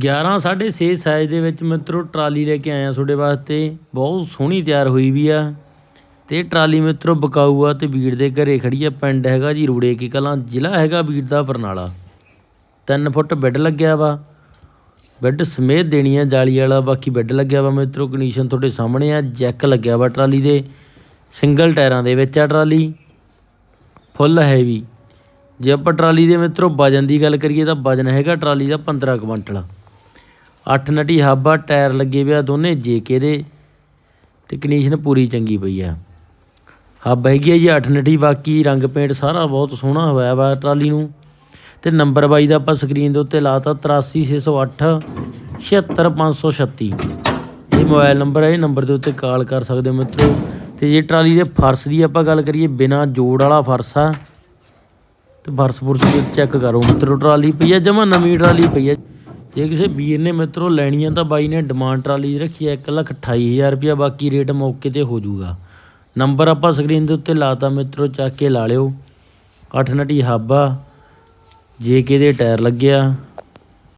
11 6.5 size ਦੇ ਵਿੱਚ ਮਿੱਤਰੋ ਟਰਾਲੀ ਲੈ ਕੇ ਆਇਆ ਤੁਹਾਡੇ ਵਾਸਤੇ। ਬਹੁਤ ਸੋਹਣੀ ਤਿਆਰ ਹੋਈ ਵੀ ਆ। ਤੇ ਟਰਾਲੀ ਮਿੱਤਰੋ ਬਕਾਊ ਆ ਤੇ ਬੀੜ ਦੇ ਘਰੇ ਖੜੀ ਆ, ਪਿੰਡ ਹੈਗਾ ਜੀ ਰੂੜੇ ਕੀ ਕਲਾਂ, ਜ਼ਿਲ੍ਹਾ ਹੈਗਾ ਬੀੜ ਦਾ ਬਰਨਾਲਾ। 3 ਫੁੱਟ ਬੈੱਡ ਲੱਗਿਆ ਵਾ। ਬੈੱਡ ਸਮੇਤ ਦੇਣੀ ਆ ਜਾਲੀ ਵਾਲਾ, ਬਾਕੀ ਬੈੱਡ ਲੱਗਿਆ ਵਾ ਮਿੱਤਰੋ ਕੰਡੀਸ਼ਨ ਤੁਹਾਡੇ ਸਾਹਮਣੇ ਆ, ਜੈਕ ਲੱਗਿਆ ਵਾ ਟਰਾਲੀ ਦੇ। ਸਿੰਗਲ ਟਾਇਰਾਂ ਦੇ ਵਿੱਚ ਆ ਟਰਾਲੀ। Full heavy. ਜੇ ਆਪਾਂ ਟਰਾਲੀ ਦੇ ਮਿੱਤਰੋ ਵਜਨ ਦੀ ਗੱਲ ਕਰੀਏ ਤਾਂ ਵਜਨ ਹੈਗਾ ਟਰਾਲੀ ਦਾ 15 ਕੁਇੰਟਲ। 8 ਨਟੀ ਹਾਬਾ, ਟਾਇਰ ਲੱਗੇ ਪਿਆ ਦੋਨੇ, ਜੇਕੇ ਦੇ। ਤੇ ਕੰਡੀਸ਼ਨ ਪੂਰੀ ਚੰਗੀ ਪਈ ਆ। ਹੱਬ ਹੈਗੀ ਆ ਜੀ 8 ਨਟੀ, ਬਾਕੀ ਰੰਗ ਪੇਂਟ ਸਾਰਾ ਬਹੁਤ ਸੋਹਣਾ ਹੋਇਆ ਵਾ ਟਰਾਲੀ ਨੂੰ। ਤੇ ਨੰਬਰ ਬਾਈ ਦਾ ਆਪਾਂ ਸਕਰੀਨ ਦੇ ਉੱਤੇ ਲਾਤਾ 83608 76536 ਇਹ ਮੋਬਾਈਲ ਨੰਬਰ ਹੈ ਇਹ ਨੰਬਰ ਦੇ ਉੱਤੇ ਕਾਲ ਕਰ ਸਕਦੇ ਹੋ ਮਿੱਤਰੋ। ਤੇ ਜੇ ਟਰਾਲੀ ਦੇ ਫਰਸ਼ ਦੀ ਆਪਾਂ ਗੱਲ ਕਰੀਏ, ਬਿਨਾ ਜੋੜ ਵਾਲਾ ਫਰਸ਼ ਆ। ਤੇ ਫਰਸ਼ ਫੁਰਸ਼ ਚੈੱਕ ਕਰੋ ਮਿੱਤਰੋ, ਟਰਾਲੀ ਪਈ ਆ, ਜਮਾ ਨਵੀਂ ਟਰਾਲੀ ਪਈ ਆ। ਜੇ ਕਿਸੇ ਵੀਰ ਨੇ ਮਿੱਤਰੋ ਲੈਣੀ ਆ ਤਾਂ ਬਾਈ ਨੇ ਡਿਮਾਂਡ ਟਰਾਲੀ ਰੱਖੀ ਆ 128000 ਰੁਪਇਆ, ਬਾਕੀ ਰੇਟ ਮੌਕੇ ਤੇ ਹੋ ਜਾਊਗਾ। ਨੰਬਰ ਆਪਾਂ ਸਕਰੀਨ ਦੇ ਉੱਤੇ ਲਾਤਾ ਮਿੱਤਰੋ, ਚੱਕ ਕੇ ਲਾ ਲਿਓ। ਅੱਠ ਨਟੀ ਹਾਬਾ, ਜੇ ਕੇ ਦੇ ਟਾਇਰ ਲੱਗਿਆ।